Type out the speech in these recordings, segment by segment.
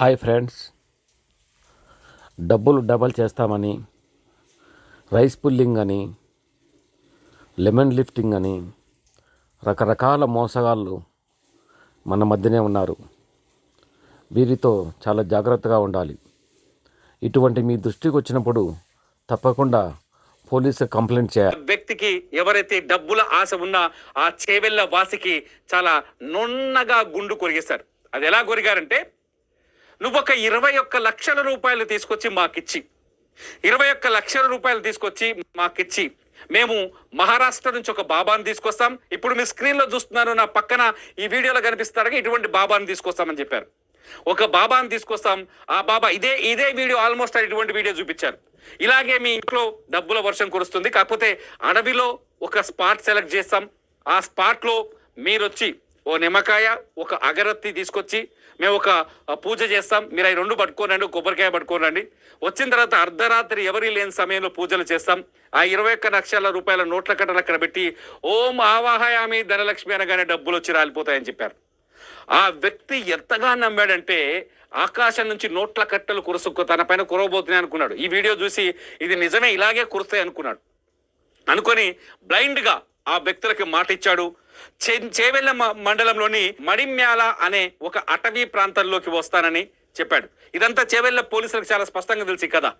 Hi friends. డబ్బులు double చేస్తామని rice pulling అని లెమన్ లిఫ్టింగ్ అని రకరకాల మోసగాళ్ళు మన మధ్యనే ఉన్నారు. వీరితో చాలా జాగ్రత్తగా ఉండాలి. ఇటువంటి మీ దృష్టికి వచ్చినప్పుడు తప్పకుండా పోలీసు కంప్లైంట్ చేయాలి. వ్యక్తికి ఎవరైతే డబ్బుల ఆశ ఉన్నా ఆ చేవెళ్ళ వాసికి చాలా నున్నగా గుండు కొరిగేశారు అది ఎలా కొరిగారంటే నువ్వు ఒక ఇరవై ఒక్క లక్షల రూపాయలు తీసుకొచ్చి మాకిచ్చి. ఇరవై ఒక్క లక్షల రూపాయలు తీసుకొచ్చి మాకిచ్చి. మేము మహారాష్ట్ర నుంచి ఒక బాబాని తీసుకొస్తాం. ఇప్పుడు మీ స్క్రీన్లో చూస్తున్నారు నా పక్కన ఈ వీడియోలో కనిపిస్తారని ఇటువంటి బాబాను తీసుకొస్తామని చెప్పారు. ఒక బాబాని తీసుకొస్తాం. ఆ బాబా ఇదే ఇదే వీడియో ఆల్మోస్ట్ ఇటువంటి వీడియో చూపించారు. ఇలాగే మీ ఇంట్లో డబ్బుల వర్షం కురుస్తుంది. కాకపోతే అడవిలో ఒక స్పాట్ సెలెక్ట్ చేస్తాం. ఆ స్పాట్లో మీరు వచ్చి ఓ నిమ్మకాయ ఒక అగరత్తి తీసుకొచ్చి మేము ఒక పూజ చేస్తాం. మీరు అవి రెండు పట్టుకోనండి కొబ్బరికాయ పట్టుకోనండి. వచ్చిన తర్వాత అర్ధరాత్రి ఎవరి లేని సమయంలో పూజలు చేస్తాం. ఆ ఇరవై ఒక్క లక్షల రూపాయల నోట్ల కట్టలు అక్కడ పెట్టి ఓం ఆవాహయామి ధనలక్ష్మి అనగానే డబ్బులు వచ్చి రాలిపోతాయని చెప్పారు. ఆ వ్యక్తి ఎంతగా నమ్మాడంటే ఆకాశం నుంచి నోట్ల కట్టలు కురుసుకు తన పైన కురవబోతున్నాయి అనుకున్నాడు. ఈ వీడియో చూసి ఇది నిజమే ఇలాగే కురుస్తాయి అనుకున్నాడు. అనుకొని బ్లైండ్గా ఆ వ్యక్తులకు మాట ఇచ్చాడు చే- చేవెళ్ళ మండలంలోని మడిమ్యాల అనే ఒక అటవీ ప్రాంతంలోకి వస్తానని చెప్పాడు. ఇదంతా చేవెళ్ళ పోలీసులకు చాలా స్పష్టంగా తెలిసి కదా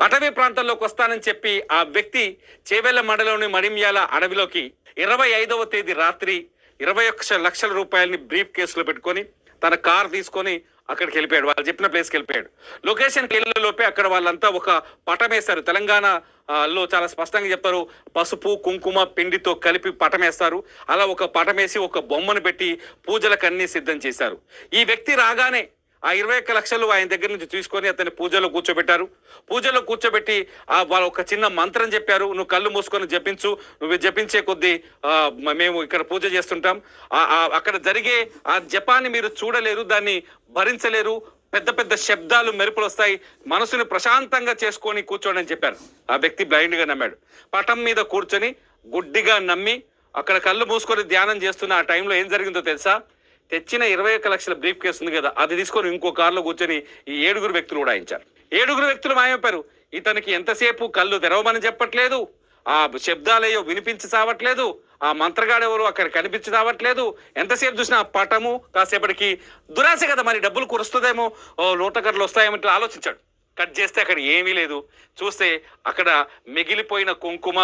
అటవీ ప్రాంతంలోకి వస్తానని చెప్పి ఆ వ్యక్తి చేవెళ్ళ మండలంలోని మడిమ్యాల అడవిలోకి ఇరవై ఐదవ తేదీ రాత్రి ఇరవై ఒక్క లక్షల రూపాయలని బ్రీఫ్ కేసులో పెట్టుకొని తన కార్ తీసుకొని అక్కడికి వెళ్ళిపోయాడు. వాళ్ళు చెప్పిన ప్లేస్కి వెళ్ళిపోయాడు. లొకేషన్కి వెళ్ళే లోపే అక్కడ వాళ్ళంతా ఒక పటం వేస్తారు. తెలంగాణ లో చాలా స్పష్టంగా చెప్తారు. పసుపు కుంకుమ పిండితో కలిపి పటం వేస్తారు. అలా ఒక పటం వేసి ఒక బొమ్మను పెట్టి పూజలకు అన్నీ సిద్ధం చేశారు. ఈ వ్యక్తి రాగానే ఆ ఇరవై ఒక్క లక్షలు ఆయన దగ్గర నుంచి తీసుకొని అతన్ని పూజలో కూర్చోబెట్టారు. పూజలో కూర్చోబెట్టి ఆ వాళ్ళు ఒక చిన్న మంత్రం చెప్పారు. నువ్వు కళ్ళు మూసుకొని జపించు. నువ్వు జపించే కొద్దీ మేము ఇక్కడ పూజ చేస్తుంటాం. అక్కడ జరిగే ఆ జపాన్ని మీరు చూడలేరు. దాన్ని భరించలేరు. పెద్ద పెద్ద శబ్దాలు మెరుపులు వస్తాయి. మనసుని ప్రశాంతంగా చేసుకొని కూర్చోండి అని చెప్పారు. ఆ వ్యక్తి బ్లైండ్గా నమ్మాడు. పటం మీద కూర్చొని గుడ్డిగా నమ్మి అక్కడ కళ్ళు మూసుకొని ధ్యానం చేస్తున్న ఆ టైంలో ఏం జరిగిందో తెలుసా? తెచ్చిన ఇరవై ఒక్క లక్షల బ్రీఫ్ కేసు ఉంది కదా అది తీసుకొని ఇంకో కారులో కూర్చొని ఈ ఏడుగురు వ్యక్తులు ఉడాయించారు ఏడుగురు వ్యక్తులు మాయమైపోయారు ఇతనికి ఎంతసేపు కళ్ళు తెరవమని చెప్పట్లేదు. ఆ శబ్దాలయ్యో వినిపించి సావట్లేదు ఆ మంత్రగాడు ఎవరు అక్కడ కనిపించి రావట్లేదు ఎంతసేపు చూసినా పటము కాసేపటికి దురాశ కదా మరి డబ్బులు కురుస్తుందేమో ఓ నూటకర్లు వస్తాయేమో ఆలోచించాడు. కట్ చేస్తే అక్కడ ఏమీ లేదు. చూస్తే అక్కడ మిగిలిపోయిన కుంకుమ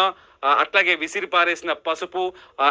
అట్లాగే విసిరి పారేసిన పసుపు ఆ